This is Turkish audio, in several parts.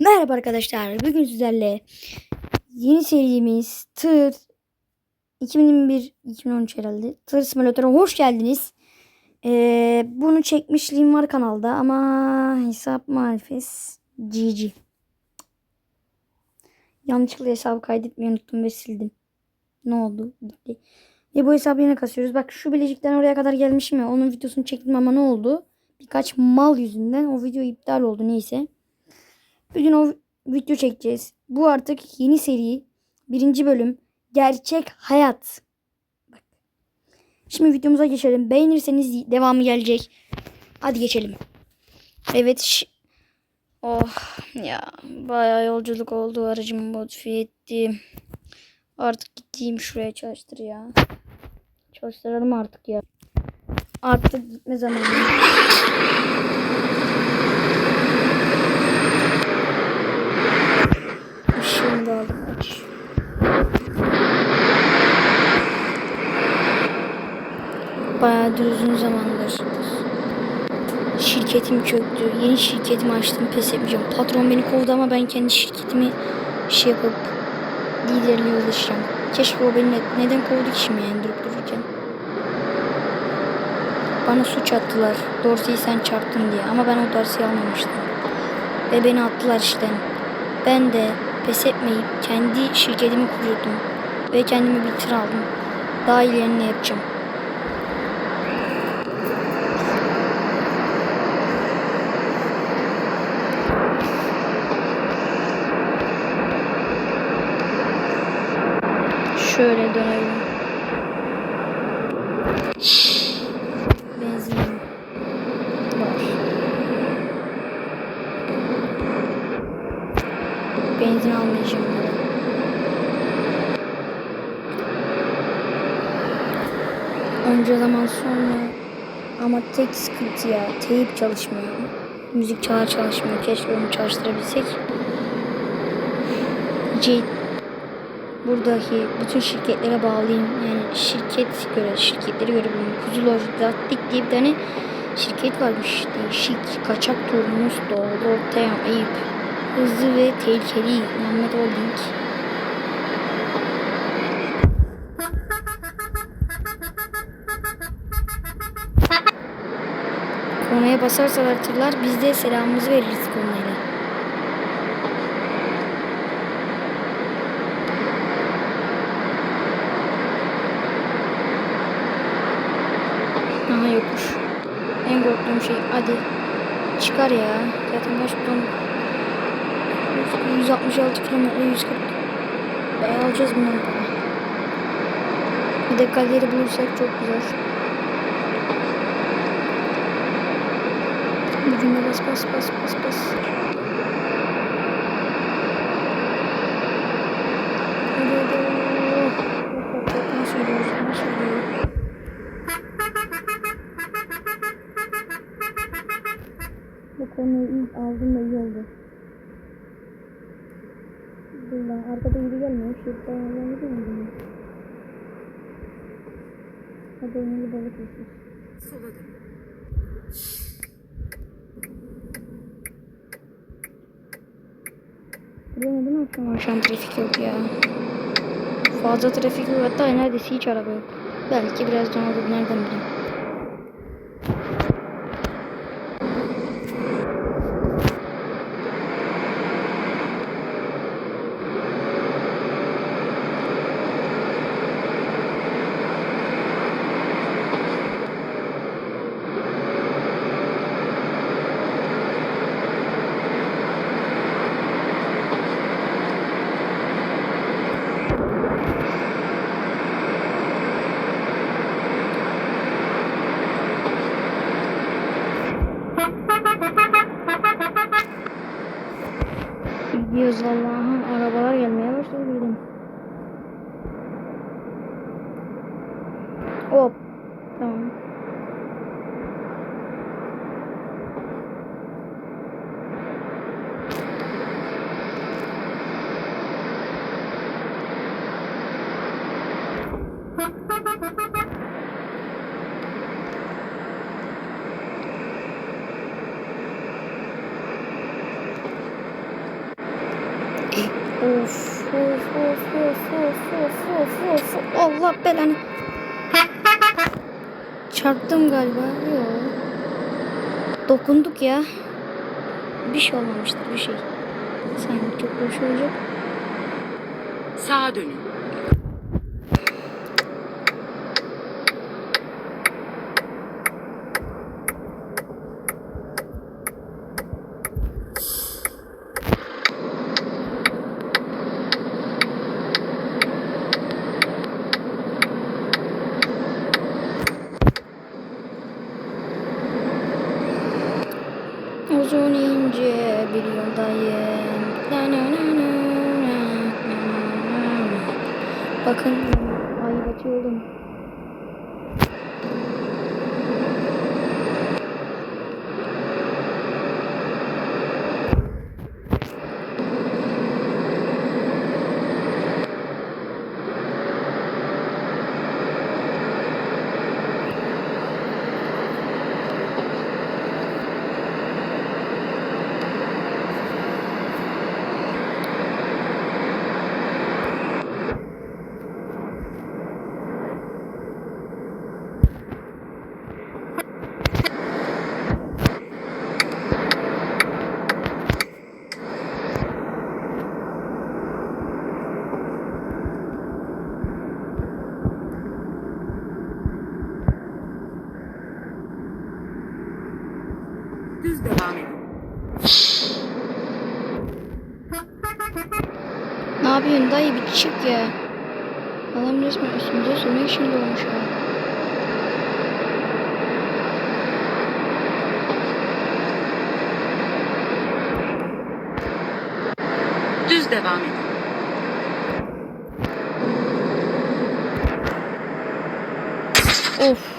Merhaba arkadaşlar. Bugün sizlerle yeni serimiz Tır 2021-2013 herhalde. Tır Simülatörü'ne hoş geldiniz. Ee, bunu çekmişliğim var kanalda ama hesap maalesef GG. Yanlışlıkla hesabı kaydetmeyi unuttum ve sildim. Ne oldu? Gitti. Ve bu hesabı yine kasıyoruz. Bak şu bilecikten oraya kadar gelmişim ya. Onun videosunu çektim ama ne oldu? Birkaç mal yüzünden o video iptal oldu neyse. Bugün o video çekeceğiz. Bu artık yeni seri. Birinci bölüm. Gerçek hayat. Bak. Şimdi videomuza geçelim. Beğenirseniz devamı gelecek. Hadi geçelim. Evet. Oh ya. Bayağı yolculuk oldu. Aracımı modifiye ettim. Artık gideyim şuraya çalıştır ya. Çalıştıralım artık ya. Artık gitme zamanı. Da aldım. Aç. Bayağıdır uzun zamandır. Şirketim çöktü. Yeni şirketimi açtım. Pes etmeyeceğim. Patron beni kovdu ama ben kendi şirketimi şey yapıp liderliğe ulaşacağım. Keşke o beni ne- neden kovdu ki şimdi yani durup dururken. Bana suç attılar. Dorsey'i sen çarptın diye. Ama ben o Dorsey'i almamıştım. Ve beni attılar işten. Ben de pes etmeyip kendi şirketimi kuruyordum. Ve kendime bir tır aldım. Daha ilerini yapacağım. Şöyle dönelim. Benzinim var. Ya. Onca zaman sonra ama tek sıkıntı ya teyip çalışmıyor. Müzik çalar çalışmıyor. Keşke onu çalıştırabilsek. C buradaki bütün şirketlere bağlıyım. Yani şirket göre, şirketleri göre bulayım. Kuzu Lojistik diye bir tane şirket varmış. Değişik, kaçak turnus, doğru, ortaya, ayıp. Hızlı ve tehlikeli. Muhammed Holding. Kornaya basarsalar tırlar biz de selamımızı veririz kornayla. Aha yokmuş. En korktuğum şey hadi çıkar ya. Zaten kaç ton 166 kilometre 140 Bayağı alacağız bundan para. Bir de galeri bulursak çok güzel. Gücüne bas bas bas bas bas. Yürüyoruz? Bu konuyu ilk aldım da iyi oldu. Lan arkada biri gelmiyor. Şurada değil mi? Hadi önümüzü balık olsun. Buraya neden akşam akşam trafik yok ya? Fazla trafik yok hatta neredeyse hiç araba yok. Belki birazdan olur nereden bileyim. Allah belanı. Çarptım galiba. Yok. Dokunduk ya. Bir şey olmamıştır bir şey. Sanki çok boş olacak. Sağa dönün. Thank you. Ya. Adam resmen üstümüze sürmek için doğmuş ya. Düz devam edin. Of.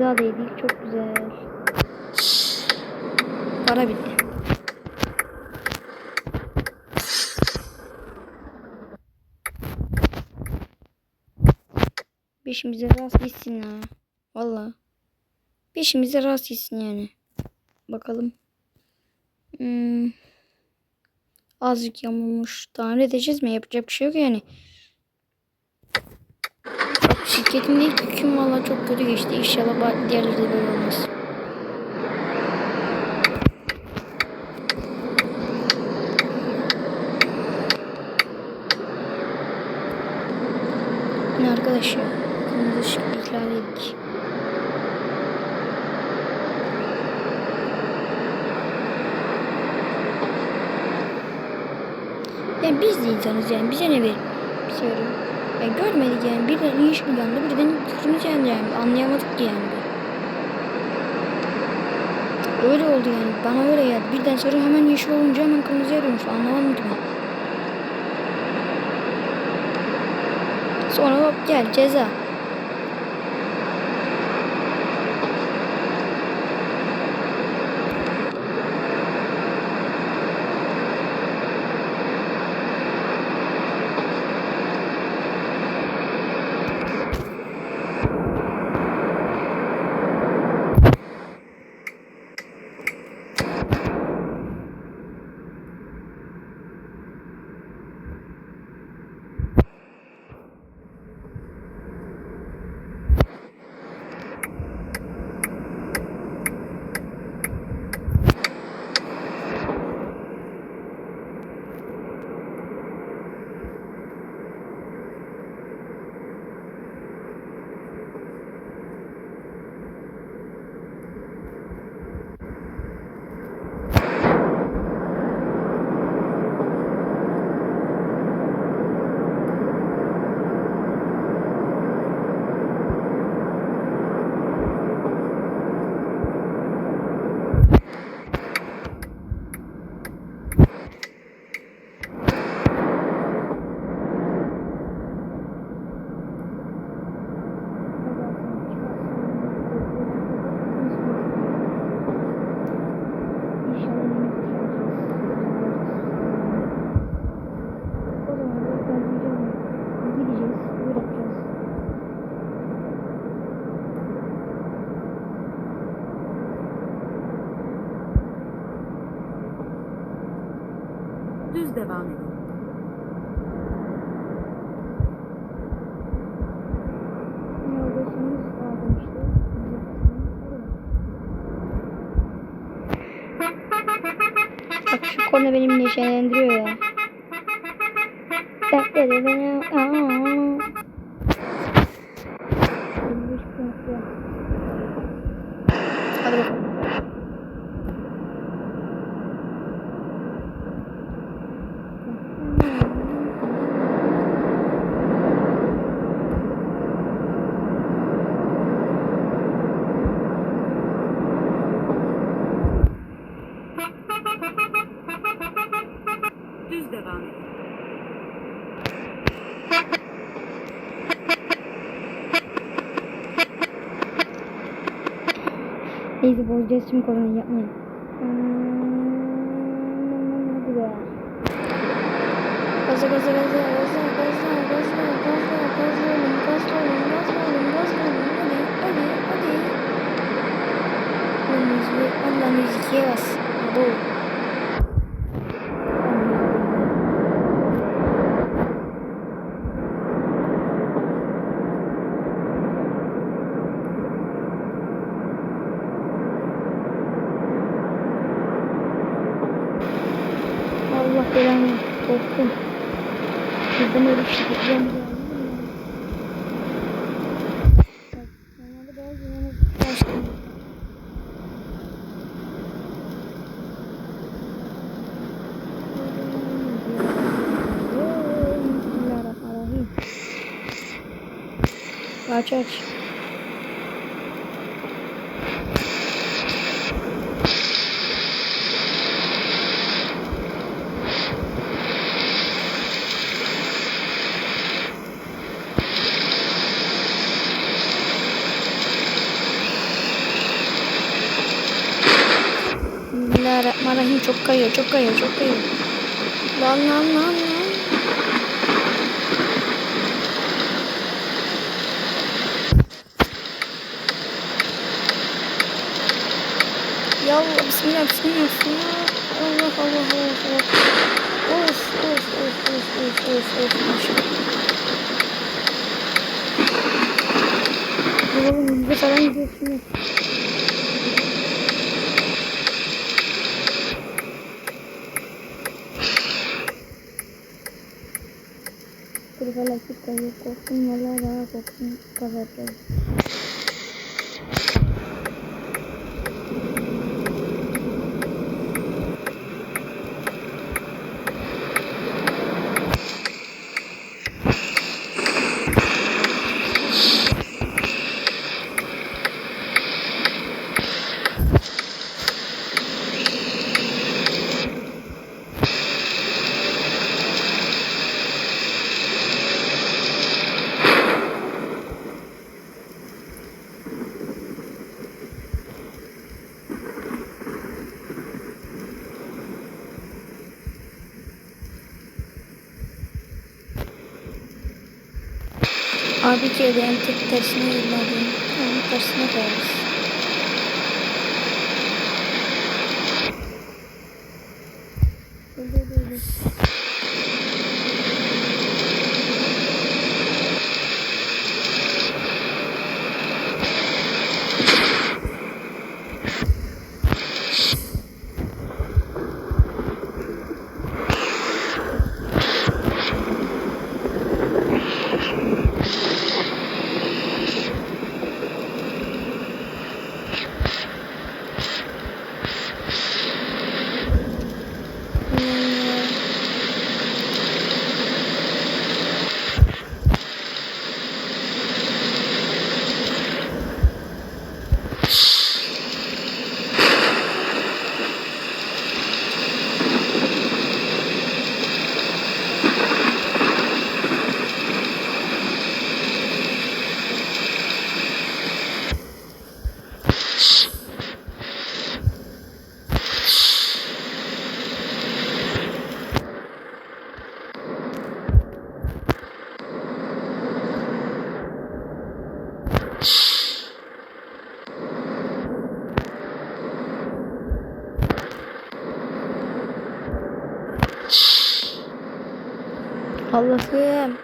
Da yedik çok güzel. Para bitti. Peşimize rast gitsin ha. Valla. Peşimize rast gitsin yani. Bakalım. Hmm. Azıcık yamulmuş. Tamir edeceğiz mi? Yapacak bir şey yok yani. Şirketimde ilk yüküm valla çok kötü geçti. İnşallah diğerleri de böyle olmaz. Ne arkadaş ya? Kırmızı ışık ihlal ettik. Yani biz de insanız yani bize ne verir? Bize veriyor. Yani görmedik yani birden yeşil yandı birden kırmızı yandı yani anlayamadık ki yani. Öyle oldu yani bana öyle geldi. Birden sarı hemen yeşil olunca hemen kırmızıya dönmüş anlamadım ki ben. Sonra hop gel ceza. Korna benim neşelendiriyor ya. Hadi bakalım. Düz devam edin. Neyse bozacağız şimdi koronayı yapmayalım. Hadi be. Gaza gaza gaza gaza gaza gaza gaza gaza gaza gaza gaza hadi hadi hadi. Allah'ın ikiye bas. Hadi oğlum. Allah belanı korktum. Bizden öyle bir şey yapacağım diye. Bak, normalde Bismillahirrahmanirrahim. Çok kayıyor, çok kayıyor, çok kayıyor. Lan lan lan lan. Ya Allah, bismillah, bismillah, bismillah. Allah Allah Allah Allah. Of of of of of of of oğlum, yüzde falan gidiyor şimdi. Dur felakit kayıyor. Korktum valla daha korktum. Abi ki en tek tersine yılladım. Tamam tersine koyarız. Böyle böyle. Hmm. Allah'ım.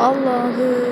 Allah'ım.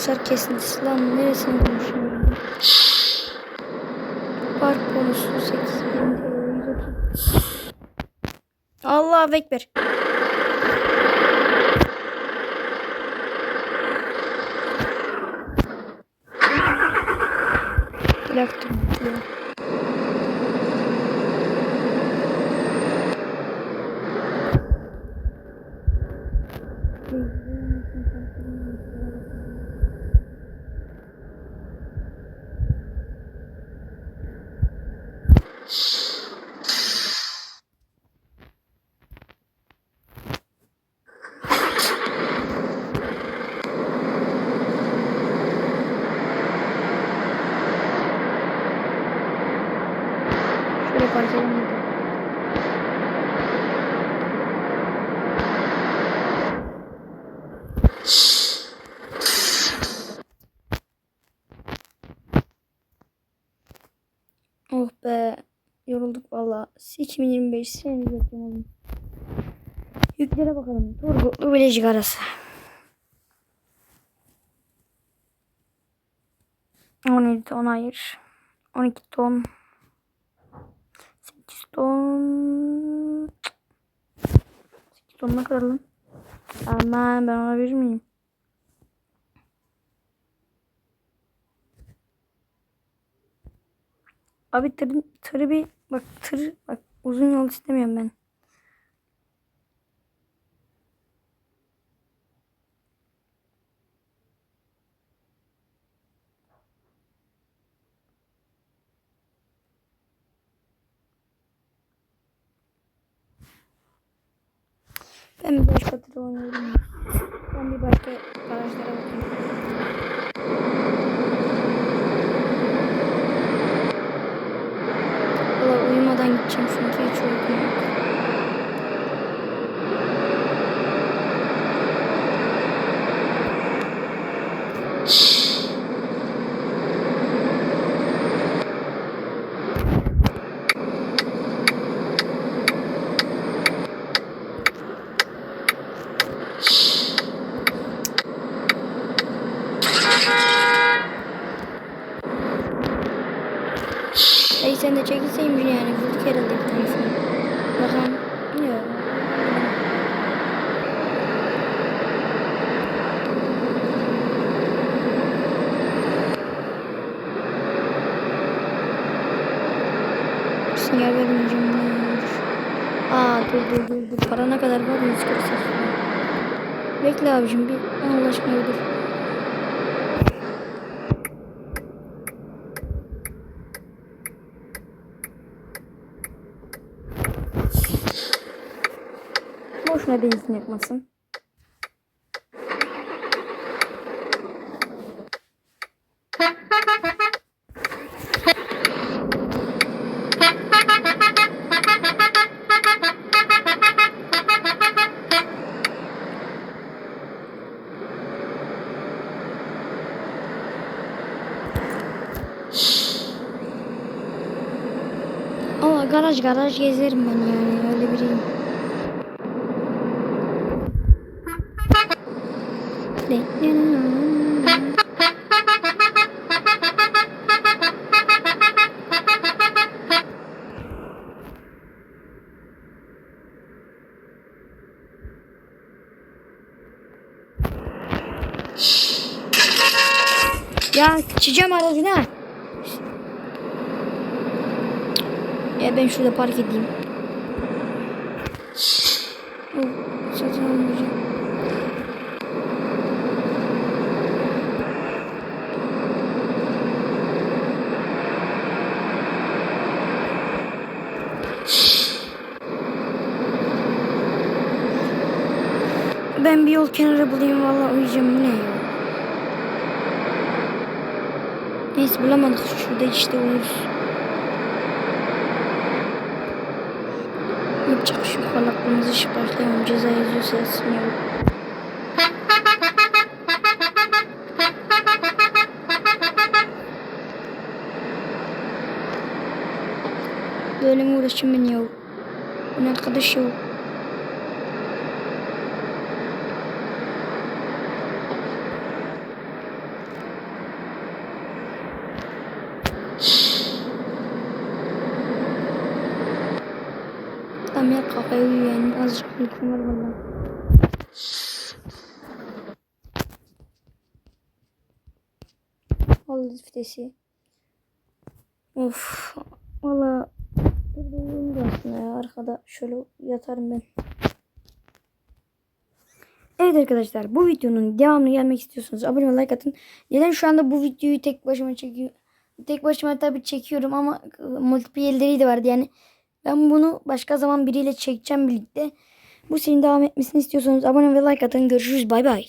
Arkadaşlar kesintisi lan neresini konuşuyorum? Park konusu 8 Allah Ekber. Bıraktım. Şöyle park edelim. Oh be. Yorulduk valla. 2025 seni beklemedim. Yüklere bakalım. Turgutlu Bilecik arası. 17 ton hayır. 12 ton. 8 ton. 8 ton ne kadar lan? Aman ben alabilir miyim? Abi tır, tırı bir bak tır bak uzun yol istemiyorum ben. Ben bir başka tır oynayayım. Ben bir başka garajlara bakayım. Uyumadan gideceğim çünkü hiç. Bekle abicim bir Allah aşkına bir dur. Boşuna benzin yakmasın. Garaj garaj gezerim ben yani öyle biriyim. Ya sıçacağım aracına. Ee, ben şurada park edeyim. Ben bir yol kenarı bulayım valla uyuyacağım ne ya. Neyse bulamadık şurada işte uyuruz. Şey yok. Valla kırmızı ışık başlayalım. Ceza yazıyorsa yazsın ya. Böyle mi uğraşayım ben ya? Ben arkadaş yok. Ya kafayı yani. Azıcık uykum var valla. Al viftesi. Of. Valla. Burada uyuyayım da aslında ya. Arkada şöyle yatarım ben. Evet arkadaşlar bu videonun devamını gelmek istiyorsanız abone ol like atın. Neden şu anda bu videoyu tek başıma çekiyorum? Tek başıma tabii çekiyorum ama e, multiplayer'leri de vardı yani. Ben bunu başka zaman biriyle çekeceğim birlikte. Bu serinin devam etmesini istiyorsanız abone ve like atın. Görüşürüz bay bay.